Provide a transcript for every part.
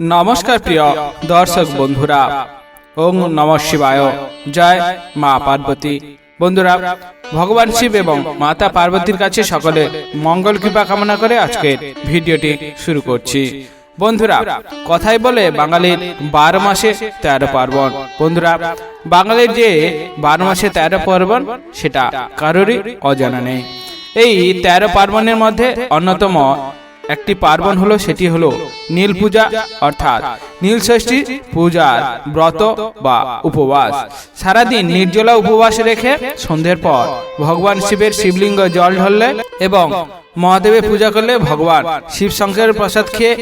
নমস্কার প্রিয় দর্শক বন্ধুরা। ওং নম শিবায়। জয় মা পার্বতী। বন্ধুরা ভগবান শিব এবং মাতা পার্বতীর কাছে সকলে মঙ্গল কৃপা কামনা করে আজকের ভিডিওটি শুরু করছি। বন্ধুরা কথাই বলে বাঙালির বারো মাসে তেরো পার্বণ। বন্ধুরা বাঙালির যে বারো মাসে তেরো পার্বণ সেটা কারোরই অজানা নেই। এই তেরো পার্বণের মধ্যে অন্যতম একটি পার্বণ হলো সেটি হলো নীল পূজা অর্থাৎ নীল ষষ্ঠী পূজার ব্রত বা উপবাস। সারাদিন নির্জলা উপবাস রেখে সন্ধ্যের পর ভগবান শিবের শিবলিঙ্গ জল ঢললে এবং মহাদেবের পূজা করলে ভগবান শিব শঙ্করের প্রসাদ খেয়ে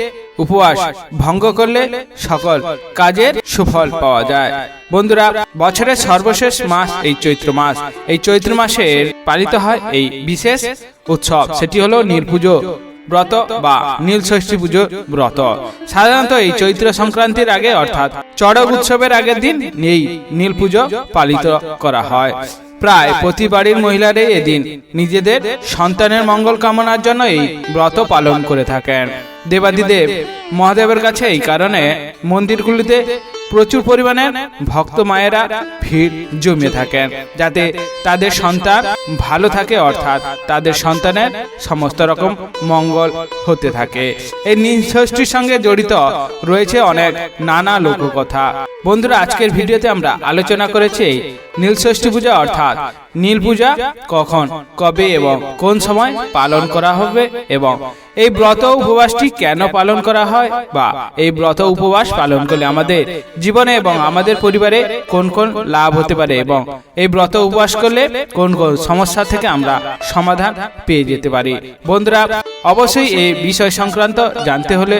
উপবাস ভঙ্গ করলে সকল কাজের সুফল পাওয়া যায়। বন্ধুরা বছরের সর্বশেষ মাস এই চৈত্র মাস। এই চৈত্র মাসের পালিত হয় এই বিশেষ উৎসব। সেটি হলো নীল পুজো। ব্রত বা নীল ষষ্ঠী পুজো ব্রত। সাধারণত এই চৈত্র সংক্রান্তির আগে অর্থাৎ চড়ক উৎসবের আগের দিন এই নীল পুজো পালিত করা হয়। প্রায় প্রতি বাড়ির মহিলারাই এদিন নিজেদের সন্তানের মঙ্গল কামনার জন্য এই ব্রত পালন করে থাকেন। দেবাদিদেব মহাদেবের কাছে এই কারণে মন্দিরগুলিতে প্রচুর পরিমাণে ভক্ত মায়েরা ভিড় জমিয়ে থাকেন, যাতে তাদের সন্তান ভালো থাকে, অর্থাৎ তাদের সন্তানের সমস্ত রকম মঙ্গল হতে থাকে। এই নীলষষ্ঠীর সঙ্গে জড়িত রয়েছে অনেক নানা লোককথা। বন্ধুরা, আজকের ভিডিওতে আমরা আলোচনা করেছি নীলষষ্ঠী পূজা, অর্থাৎ নীল পূজা কখন, কবে এবং কোন সময় পালন করা হবে এবং এই ব্রত উপবাসটি কেন পালন করা হয় বা এই ব্রত উপবাস পালন করলে আমাদের জীবনে এবং আমাদের পরিবারে কোন কোন লাভ হতে পারে এবং এই ব্রত উপবাস করলে কোন কোন সমস্যা থেকে আমরা সমাধান পেয়ে যেতে পারি। বন্ধুরা, অবশ্যই এই বিষয় সংক্রান্ত জানতে হলে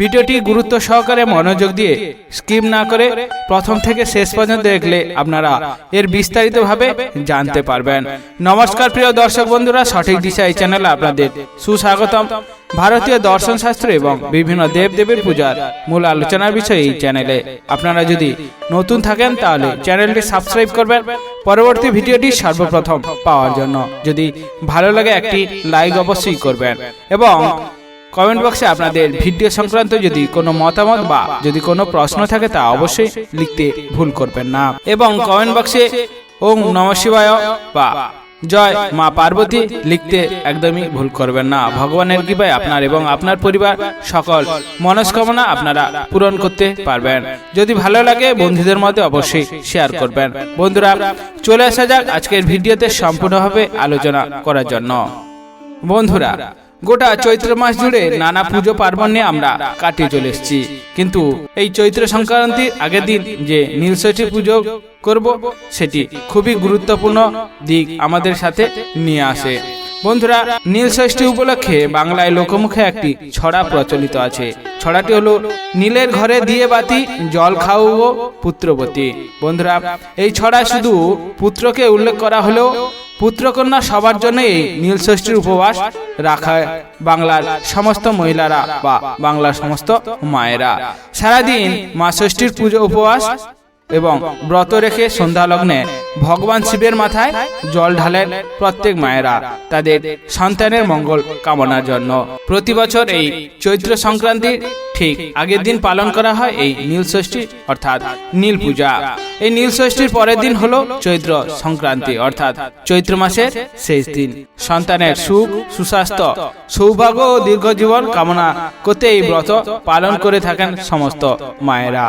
ভিডিওটি গুরুত্ব সহকারে মনোযোগ দিয়ে স্কিম না করে প্রথম থেকে শেষ পর্যন্ত দেখলে আপনারা এর বিস্তারিতভাবে জানতে পারবেন। নমস্কার প্রিয় দর্শক বন্ধুরা, সঠিক দিশা এই চ্যানেলে আপনাদের সুস্বাগতম। ভারতীয় দর্শন শাস্ত্র এবং বিভিন্ন দেবদেবীর পূজার মূল আলোচনার বিষয়ে এই চ্যানেলে। আপনারা যদি নতুন থাকেন, তাহলে চ্যানেলটি সাবস্ক্রাইব করবেন। পরবর্তী ভিডিওটি সর্বপ্রথম পাওয়ার জন্য। যদি ভালো লাগে, একটি লাইক অবশ্যই করবেন। এবং কমেন্ট বক্সে আপনাদের ভিডিও সংক্রান্ত যদি কোনো মতামত বা যদি কোনো প্রশ্ন থাকে তা অবশ্যই লিখতে ভুল করবেন না। এবং কমেন্ট বক্সে ওম নম শিবায় বা জয় মা পার্বতী লিখতে একদমই ভুল করবেন না। ভগবানের কৃপায় আপনার এবং আপনার পরিবার সকল মনস্কামনা আপনারা পূরণ করতে পারবেন। যদি ভালো লাগে বন্ধুদের মধ্যে অবশ্যই শেয়ার করবেন। বন্ধুরা, চলে আসা যাক আজকের ভিডিওতে সম্পূর্ণভাবে আলোচনা করার জন্য। বন্ধুরা গোটা চৈত্র মাস জুড়ে নানা পুজো পার্বণ আমরা কাটিয়ে চলে এসেছি। কিন্তু এই চৈত্র সংক্রান্তির আগের দিন যে নীলষষ্ঠী পুজো করব, সেটি খুবই গুরুত্বপূর্ণ দিক আমাদের সাথে নিয়ে আসে। বন্ধুরা, নীলষষ্ঠী উপলক্ষে বাংলায় লোকমুখে একটি ছড়া প্রচলিত আছে। ছড়াটি হলো নীলের ঘরে দিয়ে বাতি, জল খাওয়াবো পুত্রবতী। বন্ধুরা, এই ছড়া শুধু পুত্রকে উল্লেখ করা হলেও পুত্রকন্যা সবার জন্য এই নীলষষ্ঠীর উপবাস রাখা বাংলার সমস্ত মহিলারা বা বাংলার সমস্ত মায়েরা। সারাদিন মা ষষ্ঠীর পুজো উপবাস এবং ব্রত রেখে সন্ধ্যা লগ্নে ভগবান শিবের মাথায় জল ঢালেন প্রত্যেক মায়েরা তাদের সন্তানের মঙ্গল কামনার জন্য। প্রতি বছর এই চৈত্র সংক্রান্তির ঠিক। আগের দিন পালন করা হয় এই নীল ষষ্ঠী অর্থাৎ নীল পূজা। এই নীল ষষ্ঠীর পরের দিন হলো চৈত্র সংক্রান্তি অর্থাৎ চৈত্র মাসের শেষ দিন। সন্তানের সুখ সুস্বাস্থ্য সৌভাগ্য ও দীর্ঘ জীবন কামনা করতে এই ব্রত পালন করে থাকেন সমস্ত মায়েরা।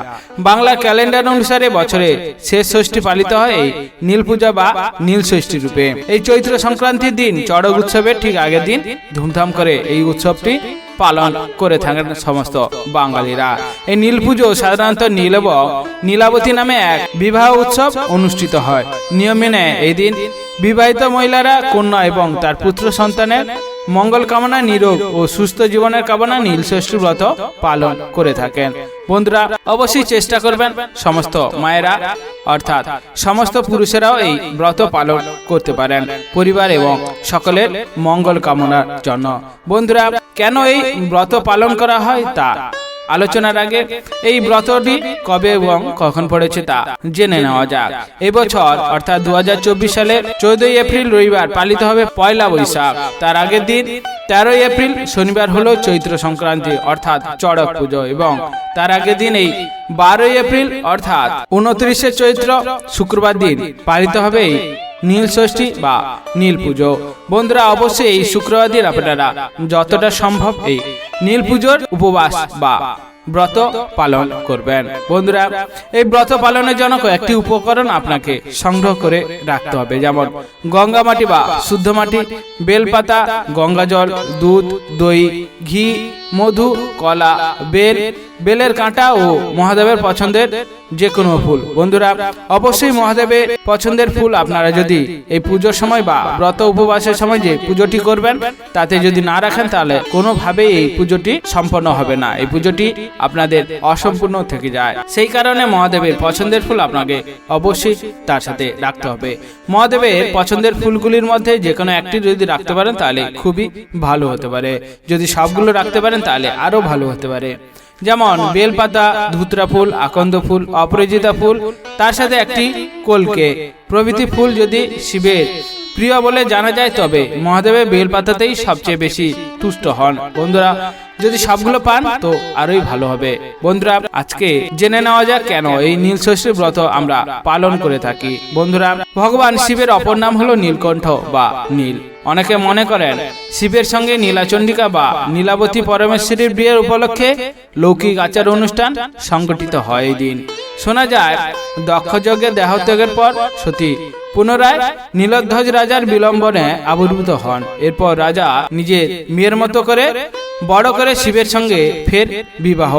বাংলা ক্যালেন্ডার অনুসারে বছরে শেষ ষষ্ঠী পালিত হয় এই নীল পূজা বা নীল ষষ্ঠী রূপে। এই চৈত্র সংক্রান্তির দিন চড়ক উৎসবের ঠিক আগের দিন ধুমধাম করে এই উৎসবটি পালন করে থাকেন সমস্ত বাঙালিরা। এই নীল পুজো সাধারণত নীলব, নীলাবতী নামে এক বিবাহ উৎসব অনুষ্ঠিত হয়। নিয়ম এই দিন বিবাহিত মহিলারা কন্যা এবং তার পুত্র সন্তানের মঙ্গল কামনা নিরোগ ও সুস্থ জীবনের কামনা নীল ষষ্ঠী ব্রত পালন করে থাকেন। বন্ধুরা, অবশ্যই চেষ্টা করবেন সমস্ত মায়েরা, অর্থাৎ সমস্ত পুরুষেরাও এই ব্রত পালন করতে পারেন, পরিবার এবং সকলের মঙ্গল কামনার জন্য। বন্ধুরা, কেন এই ব্রত পালন করা হয় তা আলোচনার আগে, এই ব্রতটি কবে এবং কখন পড়েছে তা জেনে নেওয়া যাক। এবছর, অর্থাৎ দু হাজার চব্বিশ সালে চৌদ্দই এপ্রিল রবিবার পালিত হবে পয়লা বৈশাখ। তার আগের দিন, তেরোই এপ্রিল শনিবার হলো চৈত্র সংক্রান্তি, অর্থাৎ চড়ক পুজো এবং তার আগের দিন এই বারোই এপ্রিল, অর্থাৎ উনত্রিশে চৈত্র শুক্রবার দিন পালিত হবে এই নীল ষষ্ঠী বা নীল পুজো। বন্ধুরা, অবশ্যই এই শুক্রবার দিন আপনারা যতটা সম্ভব এই নীল পুজোর উপবাস বা ব্রত পালন করবেন। বন্ধুরা, এই ব্রত পালনের জন্য কয়েকটি উপকরণ আপনাকে সংগ্রহ করে রাখতে হবে। যেমন, গঙ্গা মাটি বা শুদ্ধ মাটি, বেলপাতা গঙ্গা জল দুধ, দই, ঘি মধু, কলা, বেল, বেলের কাঁটা ও মহাদেবের পছন্দের যে কোনো ফুল। বন্ধুরা, অবশ্যই মহাদেবের পছন্দের ফুল আপনারা যদি এই পুজোর সময় বা ব্রত উপবাসের সময় যে পুজোটি করবেন, তাতে যদি না রাখেন, তাহলে কোনোভাবেই এই পুজোটি সম্পন্ন হবে না। এই পুজোটি আপনাদের অসম্পূর্ণ থেকে যায়। সেই কারণে মহাদেবের পছন্দের ফুল আপনাকে অবশ্যই তার সাথে রাখতে হবে। মহাদেবের পছন্দের ফুলগুলির মধ্যে যে কোনো একটি যদি রাখতে পারেন, তাহলে খুবই ভালো হতে পারে। যদি সবগুলো রাখতে পারেন তাহলে আরও ভালো হতে পারে। যেমন বেলপাতা ধুতরা ফুল আকন্দ ফুল অপরাজিতা ফুল তার সাথে একটি কলকে। প্রভৃতি ফুল যদি শিবের প্রিয় বলে জানা যায়, তবে মহাদেবের বেলপাতাতেই সবচেয়ে বেশি তুষ্ট হন। বন্ধুরা, যদি সবগুলো পান, তো আরোই ভালো হবে। বন্ধুরা, আজকে জেনে নেওয়া যাক কেন এই নীল ষষ্ঠীর ব্রত আমরা পালন করে থাকি। বন্ধুরা, ভগবান শিবের অপর নাম হলো নীলকণ্ঠ বা নীল। অনেকে মনে করেন, শিবের সঙ্গে নীলাচণ্ডিকা বা নীলাবতী পরমেশ্বরীর বিয়ের উপলক্ষে লৌকিক আচার অনুষ্ঠান সংগঠিত হয় এই দিন। শোনা যায়, দক্ষযজ্ঞে দেহত্যাগের পর সতী, পুনরায় নীলধ্বজ রাজার বিলম্বনে আবির্ভূত হন। এরপর রাজা নিজের মেয়ের মতো করে, বড় করে শিবের সঙ্গে ফের বিবাহ।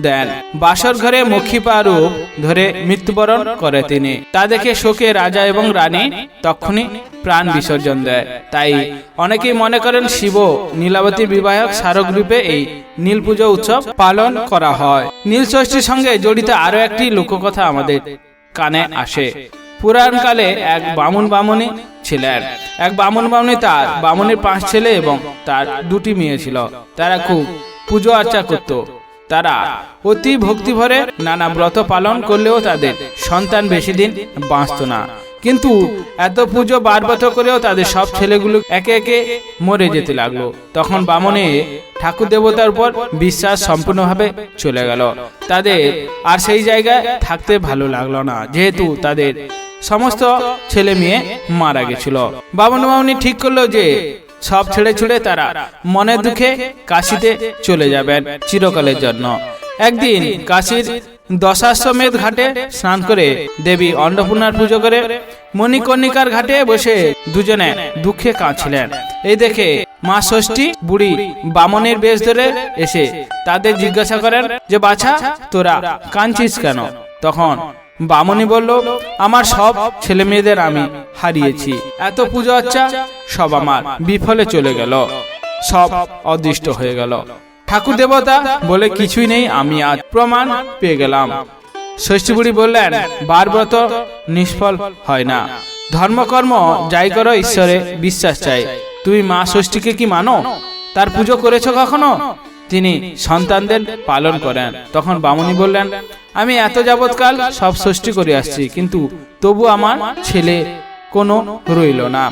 দেন। বাসর ঘরে মক্ষিপা রূপ ধরে মৃত্যুবরণ করে তিনি। তা দেখে শোকে রাজা এবং রানী তখনই প্রাণ বিসর্জন দেয়। তাই অনেকেই মনে করেন শিব নীলাবতী বিবাহক স্মারক রূপে এই নীল পুজো উৎসব পালন করা হয়। নীল ষষ্ঠীর সঙ্গে জড়িত আরও একটি লোককথা আমাদের কানে আসে। পুরাণকালে এক বামুন বামুনি ছিলেন। এক বামুন বামুনি তার বামুনের পাঁচ ছেলে এবং তার দুটি মেয়ে ছিল। তারা খুব পুজো আর্চা করত। তারা অতি ভক্তি ভরে নানা ব্রত পালন করলেও তাদের সন্তান বেশি দিন বাঁচত না। কিন্তু এত পুজো বারবত করেও তাদের সব ছেলেগুলো একে একে মরে যেতে লাগল। তখন বামনে ঠাকুর দেবতার উপর বিশ্বাস সম্পূর্ণভাবে চলে গেল। তাদের আর সেই জায়গায় থাকতে ভালো লাগল না, যেহেতু তাদের সমস্ত ছেলে মেয়ে মারা গেছিল। বামন বামনি ঠিক করল যে সব ছেড়ে ছুড়ে তারা মনের দুঃখে কাশিতে চলে যাবেন চিরকালের জন্য। একদিন কাশির দশাশ্বমেধ ঘাটে স্নান করে দেবী অন্নপূর্ণার পুজো করে মণিকর্ণিকার ঘাটে বসে দুজনে দুঃখে কাঁদছিলেন। এই দেখে মা ষষ্ঠী, বুড়ি বামনের বেশ ধরে এসে তাদের জিজ্ঞাসা করেন যে, বাছা, তোরা কাঁদছিস কেন? তখন বামনি বলল, আমার সব ছেলে মেয়েদের আমি হারিয়েছি। এত পুজো আচ্ছা সব আমার বিফলে চলে গেল। সব অদৃষ্ট হয়ে গেল। ঠাকুর দেবতা বলে কিছুই নেই, আমি আজ প্রমাণ পেয়ে গেলাম। ষষ্ঠী বুড়ি বললেন বারব্রত নিষ্ফল হয় না। ধর্মকর্ম যাই করো, ঈশ্বরে বিশ্বাস চাই। তুমি মা ষষ্ঠীকে কি মানো? তার পুজো করেছ কখনো? তিনি সন্তানদের পালন করেন। তখন বামুনি বললেন, আমি এত যাবৎকাল সব ষষ্ঠী করে আসছি, কিন্তু তবু আমার ছেলে কোনো রইল না।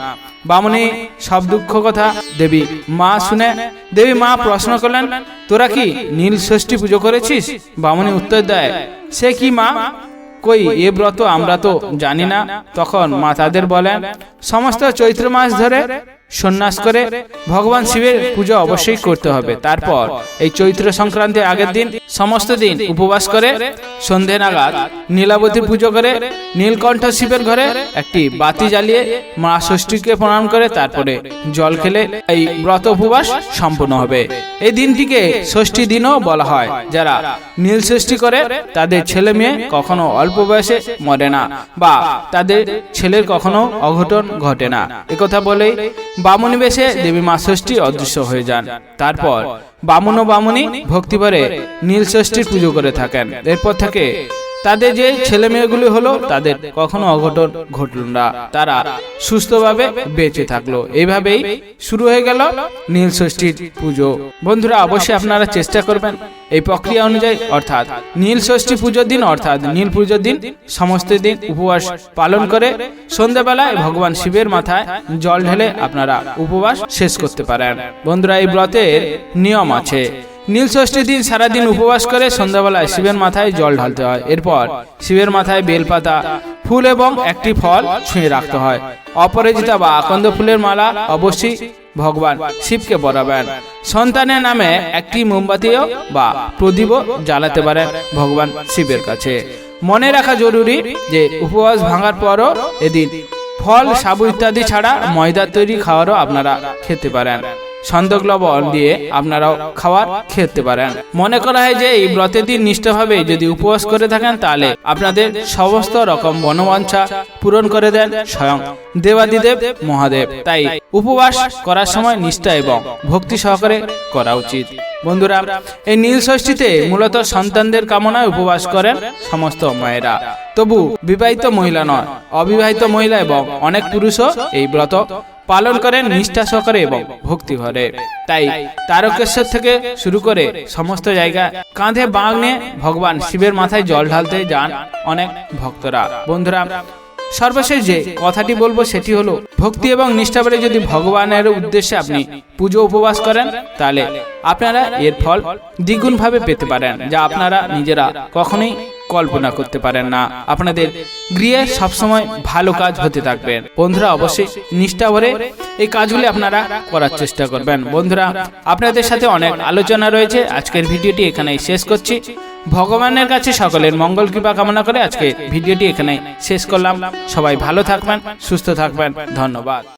বামুনি সব দুঃখ কথা দেবী মা শুনে, দেবী মা প্রশ্ন করলেন, তোরা কি নীল ষষ্ঠী পুজো করেছিস? বামুনি উত্তর দেয়, সে কি মা? কই, এ ব্রত আমরা তো জানি না। তখন মা তাদের বলেন, সমস্ত চৈত্র মাস ধরে সন্ন্যাস করে ভগবান শিবের পুজো অবশ্যই করতে হবে। তারপর এই চৈত্র সংক্রান্তির আগের দিন সমস্ত দিন উপবাস করে সন্ধে নাগাদ নীলাবতী পুজো করে নীলকণ্ঠ শিবের ঘরে একটি বাতি জ্বালিয়ে মা ষষ্ঠীকে প্রণাম করে তারপরে জল খেলে এই ব্রত উপবাস সম্পূর্ণ হবে। এই দিনটিকে ষষ্ঠী দিনও বলা হয়। যারা নীল ষষ্ঠী করে, তাদের ছেলে মেয়ে কখনো অল্প বয়সে মরে না বা তাদের ছেলের কখনো অঘটন ঘটে না। একথা বলেই বামুনি বেশে দেবী মা ষষ্ঠী অদৃশ্য হয়ে যান। তারপর বামুন ও বামুনি ভক্তিভরে নীল ষষ্ঠীর পুজো করে থাকেন। এরপর থেকে তাদের যে ছেলে মেয়েগুলি হলো, তাদের কখনো অঘটন ঘটল না। তারা সুস্থভাবে বেঁচে থাকল। এইভাবেই শুরু হয়ে গেল নীল ষষ্ঠীর পুজো। বন্ধুরা, অবশ্যই আপনারা চেষ্টা করবেন এই প্রক্রিয়া অনুযায়ী, অর্থাৎ নীল ষষ্ঠী পুজোর দিন, অর্থাৎ নীল পুজোর দিন, সমস্ত দিন উপবাস পালন করে সন্ধ্যাবেলায় ভগবান শিবের মাথায় জল ঢেলে আপনারা উপবাস শেষ করতে পারেন। বন্ধুরা, এই ব্রতের নিয়ম আছে। নীল ষষ্ঠীর দিন সারাদিন উপবাস করে সন্ধ্যাবেলায় শিবের মাথায় জল ঢালতে হয়। এরপর শিবের মাথায় বেলপাতা, ফুল এবং একটি ফল ছুঁয়ে রাখতে হয়। অপরাজিতা বা আকন্দ ফুলের মালা অবশ্যই ভগবান শিবকে পরাবেন সন্তানের নামে একটি মোমবাতিও বা প্রদীপও জ্বালাতে পারেন ভগবান শিবের কাছে। মনে রাখা জরুরি যে উপবাস ভাঙার পরও এদিন ফল, সাবু ইত্যাদি ছাড়া ময়দা তৈরি খাওয়ারও আপনারা খেতে পারেন। সন্দক লবণ দিয়ে আপনারাও খাবার খেতে পারেন। মনে করা হয় যে এই ব্রতের দিন নিষ্ঠভাবে যদি উপবাস করে থাকেন, তাহলে আপনাদের সমস্ত রকম বনবাঞ্ছা পূরণ করে দেন স্বয়ং দেবাদিদেব মহাদেব। তাই উপবাস করার সময় নিষ্ঠা এবং ভক্তি সহকারে করা উচিত। বন্ধুরা, এই নীল ষষ্ঠীতে মূলত সন্তানদের কামনায় উপবাস করেন সমস্ত মায়েরা। তবু বিবাহিত মহিলা নয়, অবিবাহিত মহিলা এবং অনেক পুরুষও এই ব্রত পালন করেন নিষ্ঠা সহকারে এবং ভক্তি ভরে। তাই তারকেশ্বর থেকে শুরু করে সমস্ত জায়গায় কাঁধে বাঘ নিয়ে ভগবান শিবের মাথায় জল ঢালতে যান অনেক ভক্তরা। বন্ধুরা, সর্বশেষ যে কথাটি বলব সেটি হলো, ভক্তি এবং নিষ্ঠা বলে যদি ভগবানের উদ্দেশ্যে আপনি পুজো উপবাস করেন, তাহলে আপনারা এর ফল দ্বিগুণ ভাবে পেতে পারেন, যা আপনারা নিজেরা কখনোই কল্পনা করতে পারেন না। আপনাদের গৃহে সবসময় ভালো কাজ হতে থাকবেন বন্ধুরা, অবশ্যই নিষ্ঠা ভরে এই কাজগুলি আপনারা করার চেষ্টা করবেন। বন্ধুরা, আপনাদের সাথে অনেক আলোচনা রয়েছে। আজকের ভিডিওটি এখানেই শেষ করছি। ভগবানের কাছে সকলের মঙ্গল কৃপা কামনা করে আজকে ভিডিওটি এখানে শেষ করলাম। সবাই ভালো থাকবেন, সুস্থ থাকবেন। ধন্যবাদ।